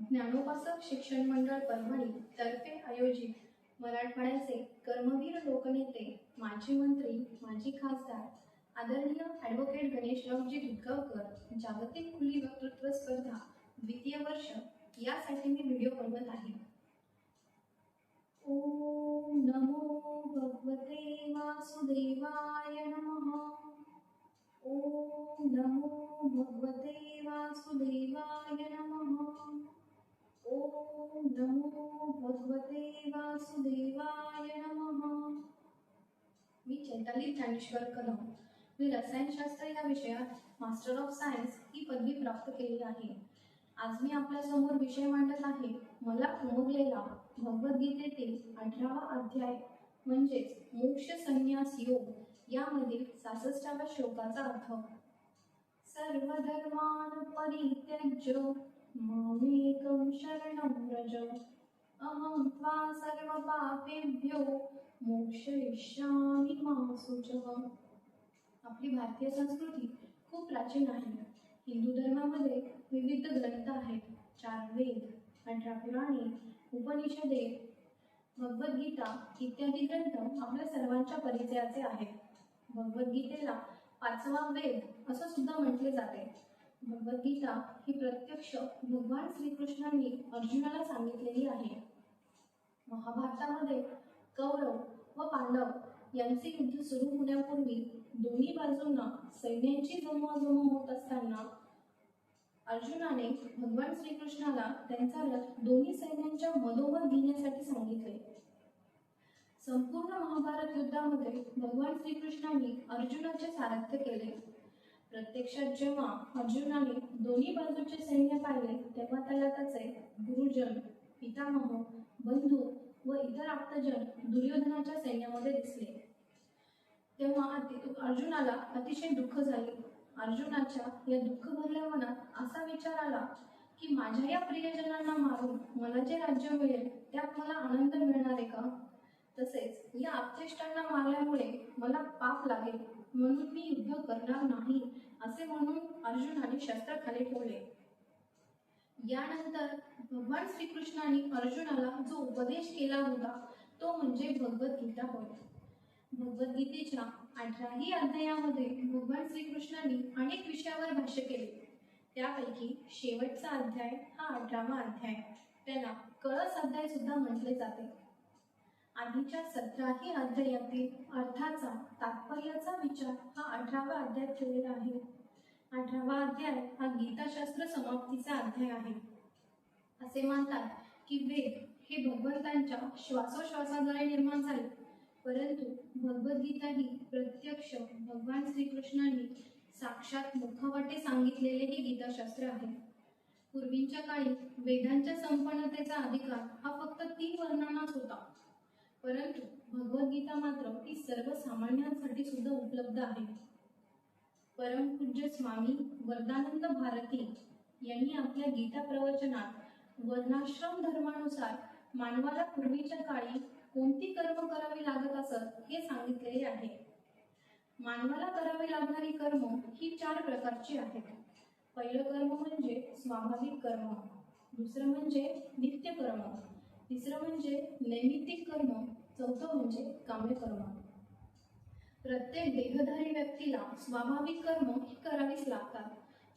ज्ञानोपासक शिक्षण मंडळ परभणी तर्फे आयोजित मराठवाड्याचे कर्मवीर लोकनेते माजी मंत्री माजी खासदार आदरणीय ॲडव्होकेट गणेशरावजी दुधगावकर जागतिक खुली वक्तृत्व स्पर्धा द्वितीय वर्ष यासाठी मी व्हिडिओ बनवत आहे. ओम नमो भगवते वासुदेवाय नमः. ओम नमो भगवते नमो भगवते वासुदेवाय नमः. मी चैताली ज्ञानेश्वर कदम मी रसायनशास्त्र या विषयात मास्टर ऑफ सायन्स ही पदवी प्राप्त केली आहे. आज मी आपल्यासमोर विषय मांडत आहे. मला उमगलेला भगवद्गीतेतील अठरावा अध्याय म्हणजेच मोक्ष संन्यास योग यामधील सासष्टाव्या श्लोकाचा अर्थ सर्वधर्मान परित्यज्य मामेकं शरणं व्रज। अहं त्वा सर्वपापेभ्यो मोक्षयिष्यामि मा सुचव आपली भारतीय संस्कृती खूप प्राचीन आहे. हिंदू धर्मामध्ये विविध ग्रंथ आहेत. चार वेद अठरा पुराणे उपनिषदे भगवद्गीता इत्यादी ग्रंथ आपल्या सर्वांच्या परिचयाचे आहेत. भगवद्गीतेला पाचवा वेद असं सुद्धा म्हटले जाते. भगवद्गीता ही प्रत्यक्ष भगवान श्रीकृष्णांनी अर्जुनाला सांगितलेली आहे. महाभारतामध्ये कौरव व पांडव यांचे युद्ध सुरू होण्यापूर्वी दोन्ही बाजूंना सैन्यांची जमवाजमव होत असताना अर्जुनाने भगवान श्रीकृष्णाला त्यांचा रथ दोन्ही सैन्यांच्या मधोमध घेण्यासाठी सांगितले. संपूर्ण महाभारत युद्धामध्ये भगवान श्रीकृष्णांनी अर्जुनाचे सारथ्य केले. प्रत्यक्षात जेव्हा अर्जुनाने दोन्ही बाजूचे सैन्य पाहिले तेव्हा त्याला त्याचे गुरुजन पितामह बंधू व इतर आप्तजन दुर्योधनाच्या सैन्यामध्ये दिसले. तेव्हा अर्जुनाला अतिशय दुःख झाले. अर्जुनाच्या या दुःख भरल्या मनात असा विचार आला की माझ्या या प्रियजनांना मारून मला जे राज्य मिळेल त्यात मला आनंद मिळणार आहे का? तसेच या आपतेष्टांना मारल्यामुळे मला पाप लागेल म्हणून मी युद्ध करणार नाही. असे म्हणून अर्जुनाने शस्त्र खाली ठेवले यानंतर भगवान श्रीकृष्णाने अर्जुनाला जो उपदेश केला होता तो म्हणजे भगवद्गीता होय भगवद्गीतेच्या अठराही अध्यायामध्ये भगवान श्रीकृष्णाने अनेक विषयावर भाष्य केले. त्यापैकी शेवटचा अध्याय हा अठरावा अध्याय. त्याला कळस अध्याय सुद्धा म्हटले जाते. आधीच्या सतराही अध्यायातील अर्थाचा तात्पर्याचा विचार हा अठरावा अध्याय केलेला आहे. अठरावा अध्याय हा गीताशास्त्र समाप्तीचा अध्याय आहे. असे मानतात की वेद हे भगवंतांच्या श्वासोश्वासाद्वारे निर्माण झाले. परंतु भगवद्गीता ही प्रत्यक्ष भगवान श्रीकृष्णांनी साक्षात मुखवाटे सांगितलेले हे गीताशास्त्र आहे. पूर्वींच्या काळी वेदांच्या संपन्नतेचा अधिकार हा फक्त तीन वर्णांनाच होता. परंतु भगवद्गीता मात्र ती सर्वसामान्यांसाठी सुद्धा उपलब्ध आहे. परमपूज्य स्वामी वरदानंद भारती यांनी आपल्या गीता प्रवचनात वर्णाश्रम धर्मानुसार मानवाला पूर्वीच्या काळी कोणती कर्म करावी लागत असत हे सांगितलेले आहे. मानवाला करावी लागणारी कर्म ही चार प्रकारची आहेत. पहिलं कर्म म्हणजे स्वाभाविक कर्म दुसरं म्हणजे नित्य कर्म तिसरं म्हणजे नैमित्तिक कर्म चौथं म्हणजे काम्य कर्म प्रत्येक देहधारी व्यक्तीला स्वाभाविक कर्म ही करावीच लागतात.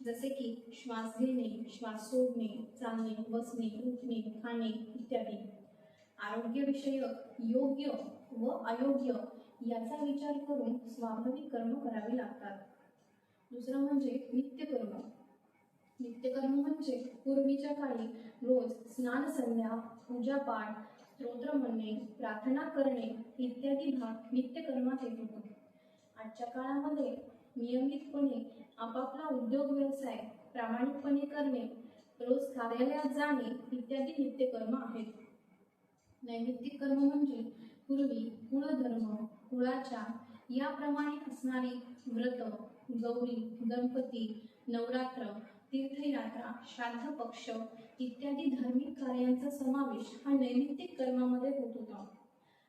जसे की श्वास घेणे श्वास सोडणे चालणे बसणे उठणे खाणे इत्यादी. आरोग्यविषयक योग्य व अयोग्य याचा विचार करून स्वाभाविक कर्म करावे लागतात. दुसरं म्हणजे नित्यकर्म. नित्यकर्म म्हणजे पूर्वीच्या काळी रोज स्नान संध्या पूजापाठ स्तोत्र म्हणणे प्रार्थना करणे इत्यादी भाग नित्यकर्मात येत आजच्या काळामध्ये नियमितपणे आपापला उद्योग व्यवसाय प्रामाणिकपणे करणे रोज कार्यालयात जाणे इत्यादी नित्यकर्म आहेत. नैमित्तिक कर्म म्हणजे पूर्वी कुळधर्म कुळाच्या याप्रमाणे असणारी व्रत गौरी गणपती नवरात्र तीर्थयात्रा श्राद्ध पक्ष इत्यादी धार्मिक कार्यांचा समावेश हा नैमित्तिक कर्मामध्ये होत होता.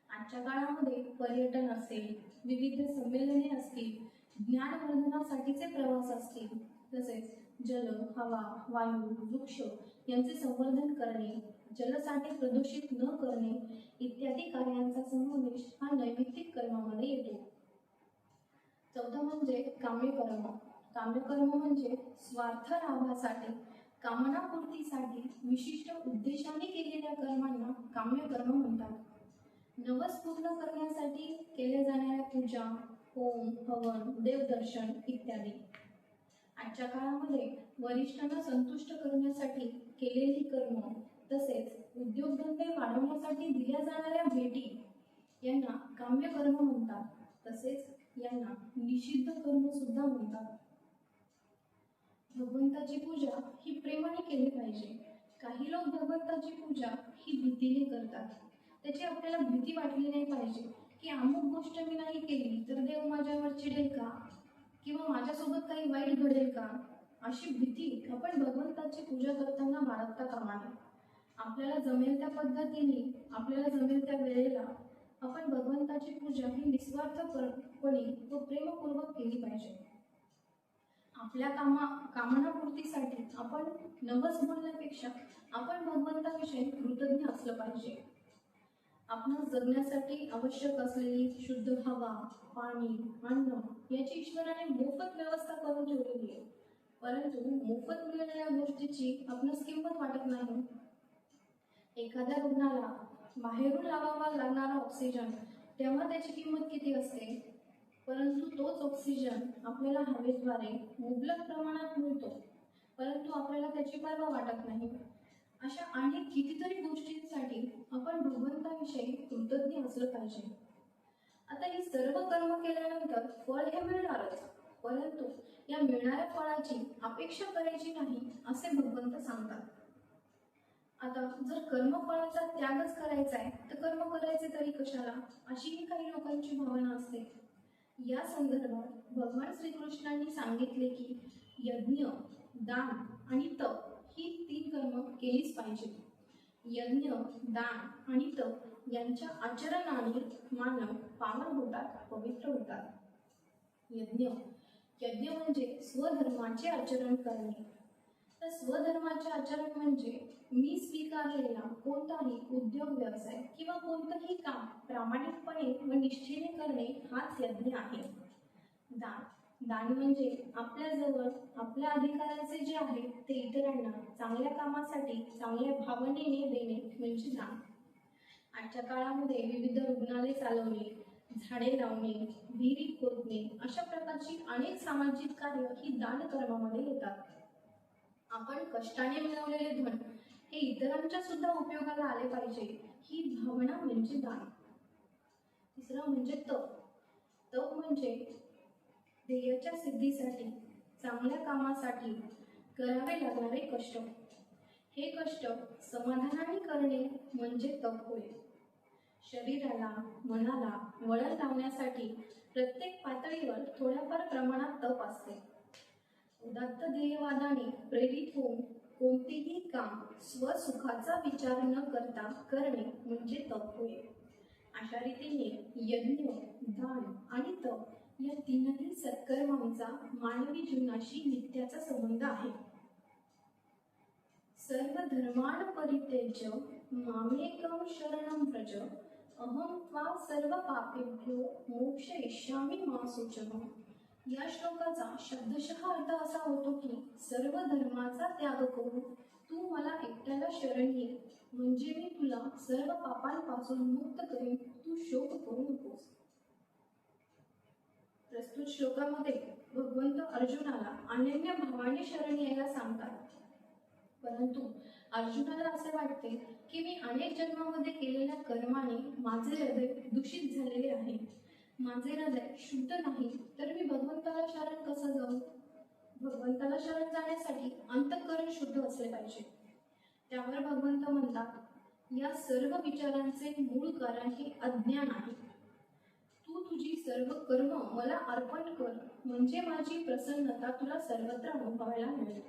आजच्या काळामध्ये पर्यटन असेल विविध संमेलने असतील ज्ञानवर्धनासाठीचे प्रवास असतील तसेच जल हवा वायू वृक्ष यांचे संवर्धन करणे जलसाठे प्रदूषित न करणे इत्यादी कार्यांचा समावेश हा नैमित्तिक कर्मामध्ये येतो. चौथं म्हणजे काम्यकर्म. काम्यकर्म म्हणजे स्वार्थ लाभासाठी कामनापूर्तीसाठी विशिष्ट उद्देशाने केलेल्या कर्मांना काम्यकर्म म्हणतात. नवस पूर्ण करण्यासाठी केल्या जाणाऱ्या पूजा होम हवन देवदर्शन इत्यादी. आजच्या काळामध्ये वरिष्ठांना संतुष्ट करण्यासाठी केलेली कर्म तसेच उद्योगधंदे वाढवण्यासाठी दिल्या जाणाऱ्या भेटी यांना काम्यकर्म म्हणतात. तसेच यांना निषिद्ध कर्म सुद्धा म्हणतात. भगवंताची पूजा ही प्रेमाने केली पाहिजे. काही लोक भगवंताची पूजा ही भीतीने करतात. त्याची आपल्याला भीती वाटली नाही पाहिजे की अमुक गोष्ट मी नाही केली तर देव माझ्यावर चिडेल का? किंवा माझ्यासोबत काही वाईट घडेल का? अशी भीती आपण भगवंताची पूजा करताना बाळगता कामा नये. आपल्याला जमेल त्या पद्धतीने आपल्याला जमेल त्या वेळेला आपण भगवंताची पूजा ही निस्वार्थपणे व प्रेमपूर्वक केली पाहिजे. आपल्या कामा कामनापूर्तीसाठी आपण नवस बोलण्यापेक्षा आपण भगवंताविषयी कृतज्ञ असलं पाहिजे. आपण जगण्यासाठी आवश्यक असलेली शुद्ध हवा पाणी अन्न याची ईश्वराने मोफत व्यवस्था करून ठेवलेली आहे. परंतु मोफत मिळालेल्या गोष्टीची आपणास किंमत वाटत नाही. एखाद्या रुग्णाला बाहेरून लावावा लागणारा ऑक्सिजन तेव्हा त्याची किंमत किती असते? परंतु तोच ऑक्सिजन आपल्याला हवेद्वारे मुबलक प्रमाणात मिळतो. परंतु आपल्याला त्याची पर्वा वाटत नाही. अशा अनेक कितीतरी गोष्टींसाठी आपण भगवंताविषयी कृतज्ञ असलं पाहिजे. आता ही सर्व कर्म केल्यानंतर फळ हे मिळणारच परंतु या मिळणाऱ्या फळाची अपेक्षा करायची नाही असे भगवंत सांगतात. आता जर कर्मफळाचा त्यागच करायचा आहे तर कर्म करायचे तरी कशाला? अशीही काही लोकांची भावना असते. या संदर्भात भगवान श्रीकृष्णांनी सांगितले की यज्ञ दान आणि तप ही तीन कर्म केलीच पाहिजे. यज्ञ दान आणि तप यांच्या आचरणाने मानव पावन होतात पवित्र होतात. यज्ञ यज्ञ म्हणजे स्वधर्माचे आचरण करणे. तर स्वधर्माचे आचरण म्हणजे मी स्वीकारलेला कोणताही उद्योग व्यवसाय किंवा कोणतंही काम प्रामाणिकपणे व निष्ठेने करणे हाच यज्ञ आहे. दान. दान म्हणजे आपल्याजवळ आपल्या अधिकाराचे जे आहे ते इतरांना चांगल्या कामासाठी चांगल्या भावनेने देणे म्हणजे दान. आजच्या काळामध्ये विविध रुग्णालय चालवणे झाडे लावणे विहिरी खोदणे अशा प्रकारची अनेक सामाजिक कार्य ही दान कर्मामध्ये येतात. आपण कष्टाने मिळवलेले धन हे इतरांच्या सुद्धा उपयोगाला आले पाहिजे ही भावना म्हणजे दान. तिसरं म्हणजे तप. तप म्हणजे ध्येयाच्या सिद्धीसाठी चांगल्या कामासाठी करावे लागणारे कष्ट. हे कष्ट समाधानाने करणे म्हणजे तप होय. शरीराला मनाला वळण लावण्यासाठी प्रत्येक पातळीवर थोड्याफार प्रमाणात तप असते. उदात्त ध्येयवादाने प्रेरित होऊन कोणतेही काम स्वसुखाचा विचार न करता करणे म्हणजे तप होय. अशा रीतीने यज्ञ दान आणि तप या तीनही सत्कर्मांचा मानवी जीवनाशी नित्याचा संबंध आहे. सर्व धर्मान परित्यज मामेकं शरणं व्रज अहं त्वा सर्व पापेभ्यो मोक्षयिष्यामि मा शुचः या श्लोकाचा शब्दशः अर्थ असा होतो की सर्व धर्माचा त्याग करून तू मला एकट्याला शरण ये. म्हणजे मी तुला सर्व पापांपासून मुक्त करीन. तू शोक करू नकोस. प्रस्तुत श्लोकामध्ये भगवंत अर्जुनाला अनन्य भावाने शरण यायला सांगतात. परंतु अर्जुनाला असे वाटते की मी अनेक जन्मामध्ये केलेल्या कर्माने माझे हृदय दूषित झालेले आहे. माझे हृदय शुद्ध नाही तर मी भगवंताला शरण कसं जाऊ? भगवंताला शरण जाण्यासाठी अंतःकरण शुद्ध असले पाहिजे. त्यावर भगवंत म्हणतात या सर्व विचारांचे मूळ कारण हे अज्ञान आहे. तू तुझी सर्व कर्म मला अर्पण कर म्हणजे माझी प्रसन्नता तुला सर्वत्र अनुभवायला मिळेल.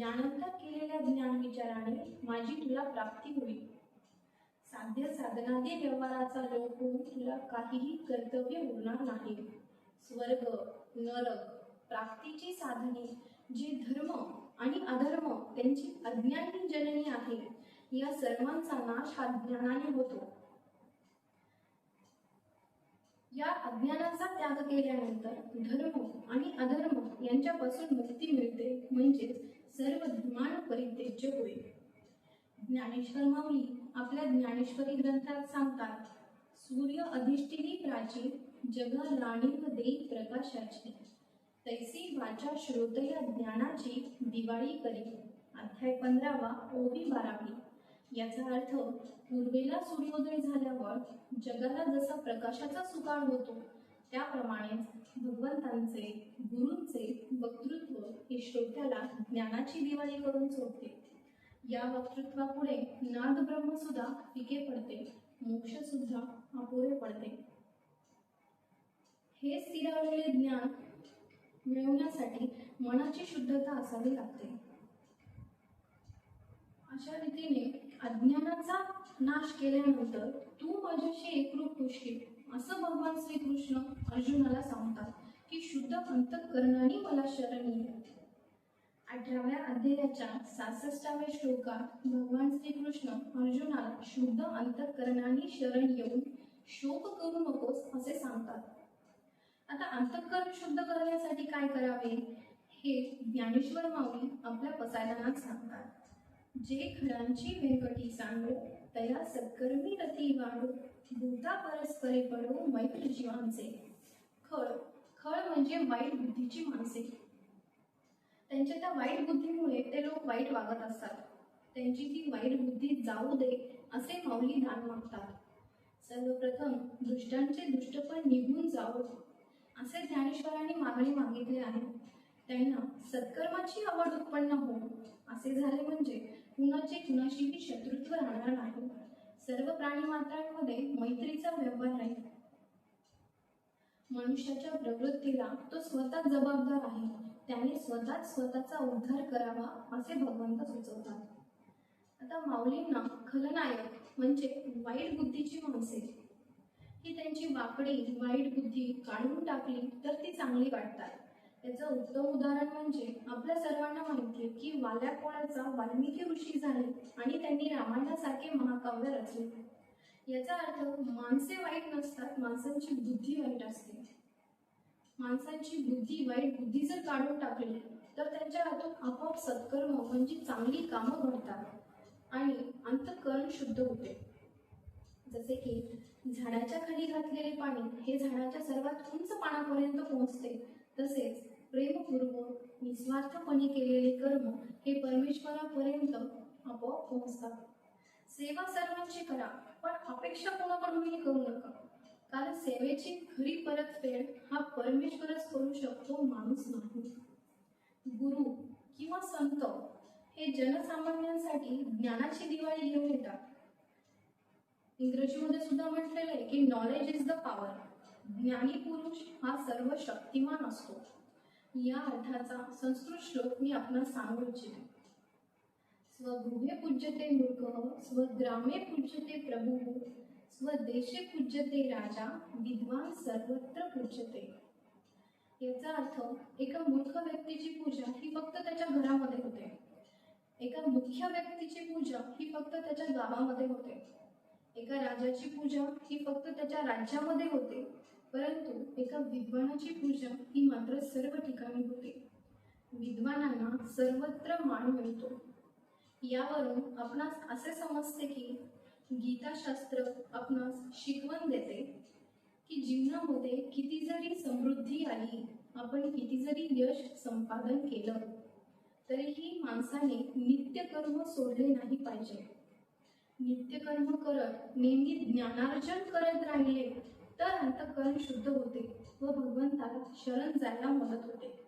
यानंतर केलेल्या ज्ञान विचाराने माझी तुला प्राप्ती होईल. साध्य साधनादी व्यवहाराचा लोक होऊन तुला काहीही कर्तव्य उरणार नाही. स्वर्ग नरक प्राप्तीची साधने जे धर्म आणि अधर्म त्यांची अज्ञान जननी आहे या सर्वांचा नाश हा ज्ञानाने होतो. या अज्ञानाचा त्याग केल्यानंतर धर्म आणि अधर्म यांच्यापासून मुक्ती मिळते म्हणजेच सर्व धर्मानुपरित्यज्य होईल. ज्ञानेश्वर माऊली आपल्या ज्ञानेश्वरी ग्रंथात सांगतात सूर्य अधिष्ठिनी प्राची जग राणीव देई प्रकाशाची. तैसी वाचा श्रोतया ज्ञानाची दिवाळी करी. अध्याय पंधरावा ओवी बारावी. याचा अर्थ पूर्वेला सूर्योदय झाल्यावर जगाला जसा प्रकाशाचा सुकाळ होतो त्याप्रमाणेच भगवंतांचे गुरूंचे वक्तृत्व हे श्रोत्याला ज्ञानाची दिवाळी करून सोडते. या वक्तृत्वापुढे नाद ब्रह्म सुद्धा पिके पडते. मोक्ष सुद्धा अपुरे पडते. हे स्थिरावलेले ज्ञान मिळवण्यासाठी मनाची शुद्धता असावी लागते. अशा रीतीने अज्ञानाचा नाश केल्यानंतर तू माझ्याशी एकरूप होशील असं भगवान श्रीकृष्ण अर्जुनाला सांगतात की शुद्ध अंतकरणाने मला शरण येईल अठराव्या अध्यायाच्या सासष्टाव्या श्लोकात भगवान श्रीकृष्ण अर्जुनाला शुद्ध अंतःकरणाने शरण येऊन शोक करू नकोस असे सांगतात. आता अंतःकरण शुद्ध करण्यासाठी काय करावे? हे ज्ञानेश्वर माऊली आपल्या पसायदानात सांगतात. जे खडांची व्यंकटी सांगो तया सत्कर्मी रती वाढो भूता परस्परे पडो मैत्र जीवांचे खळ खळ म्हणजे वाईट बुद्धीची माणसे. त्यांच्या त्या वाईट बुद्धीमुळे ते लोक वाईट वागत असतात. त्यांची ती वाईट बुद्धी जाऊ दे असे माऊली दान मागतात सर्वप्रथम दुष्टांचे दुष्टपण निघून जावो. असे ज्ञानेश्वरांनी मागणी मागितले आहे. त्यांना सत्कर्माची आवड उत्पन्न हो असे झाले म्हणजे कुणाचे कुणाशीही शत्रुत्व राहणार नाही. सर्व प्राणी मात्रांमध्ये मैत्रीचा व्यवहार राहील मनुष्याच्या प्रवृत्तीला तो स्वतः जबाबदार आहे. त्याने स्वतःच स्वतःचा उद्धार करावा असे भगवंत सुचवतात. आता माऊलींना खलनायक म्हणजे वाईट बुद्धीची माणसे. ही त्यांची वाकडी वाईट बुद्धी काढून टाकली तर ती चांगली वाटतात. याचं उत्तम उदाहरण म्हणजे आपल्या सर्वांना माहिती आहे की वाल्या कोणाचा वाल्मिकी ऋषी झाले आणि त्यांनी रामायणासारखे महाकाव्य रचले. याचा अर्थ माणसे वाईट नसतात माणसांची बुद्धी वाईट असते. माणसांची बुद्धी वाईट बुद्धी जर काढून टाकली तर त्यांच्या हातून आपोआप सत्कर्म म्हणजे चांगली कामं घडतात आणि अंतकरण शुद्ध होते. जसे की झाडाच्या खाली घातलेले पाणी हे झाडाच्या सर्वात उंच पानापर्यंत पोहोचते. तसेच प्रेमपूर्वक निस्वार्थपणे केलेले कर्म हे परमेश्वरापर्यंत आपोआप पोहोचतात. सेवा सर्वांची करा पण अपेक्षा कोणाकडूनही करू नका. कारण सेवेची खरी परतफेड हा परमेश्वरच करू शकतो माणूस नाही. गुरु किंवा संत हे जनसामान्यांसाठी ज्ञानाची दिवाळी घेऊन येतात. इंग्रजीमध्ये सुद्धा म्हटलेलं आहे की नॉलेज इज द पॉवर ज्ञानी पुरुष हा सर्व शक्तिमान असतो. या अर्थाचा संस्कृत श्लोक मी आपण सांगू इच्छिते. स्वगृहे पूज्यते मूर्ख स्वग्रामे पूज्यते प्रभू स्वदेशे पूज्यते राजा विद्वान सर्वत्र पूज्यते. याचा अर्थ एका मूर्ख व्यक्तीची पूजा ही फक्त त्याच्या घरामध्ये होते. एका मुख्य व्यक्तीची पूजा ही फक्त त्याच्या गावामध्ये होते. एका राजाची पूजा ही फक्त त्याच्या राज्यामध्ये होते. परंतु एका विद्वानाची पूजा ही मात्र सर्व ठिकाणी होते. विद्वानांना सर्वत्र मान मिळतो. यावरून आपणास असे समजते की गीताशास्त्र आपणास शिकवण देते की जीवनामध्ये किती जरी समृद्धी आली आपण किती जरी यश संपादन केलं तरीही माणसाने नित्यकर्म सोडले नाही पाहिजे. नित्यकर्म करत नेहमी ज्ञानार्जन करत राहिले तर अंतकरण शुद्ध होते व भगवंताला शरण जायला मदत होते.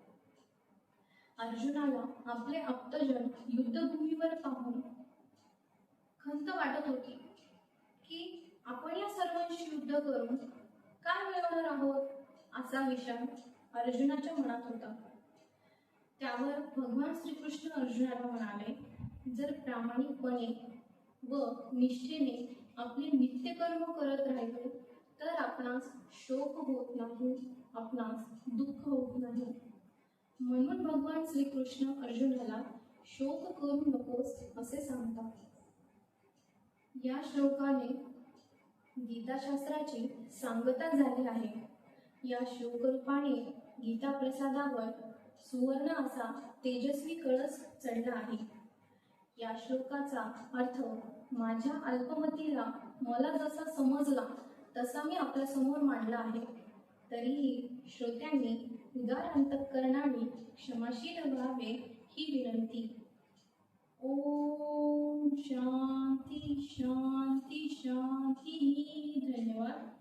अर्जुनाला आपले आप्तजन युद्धभूमीवर पाहून खंत वाटत होती की आपण या सर्वांशी युद्ध करून काय मिळवणार आहोत असा विचार अर्जुनाच्या मनात होता. त्यावर भगवान श्रीकृष्ण अर्जुनाला म्हणाले जर प्रामाणिकपणे व निष्ठेने आपले नित्यकर्म करत राहिले तर आपणास शोक होत नाही आपणास दुःख होत नाही. म्हणून भगवान श्रीकृष्ण अर्जुनाला शोक करू नकोस असे सांगतात. या श्लोकाने गीताशास्त्राची सांगता झाली आहे. या श्लोकरूपाने गीता प्रसादावर सुवर्ण असा तेजस्वी कळस चढला आहे. या श्लोकाचा अर्थ माझ्या अल्पमतीला मला जसा समजला तसा मी आपल्यासमोर मांडला आहे. तरीही श्रोत्यांनी उदार अंतकरणाने क्षमाशील व्हावे ही विनंती. ओम शांती शांती शांती. धन्यवाद.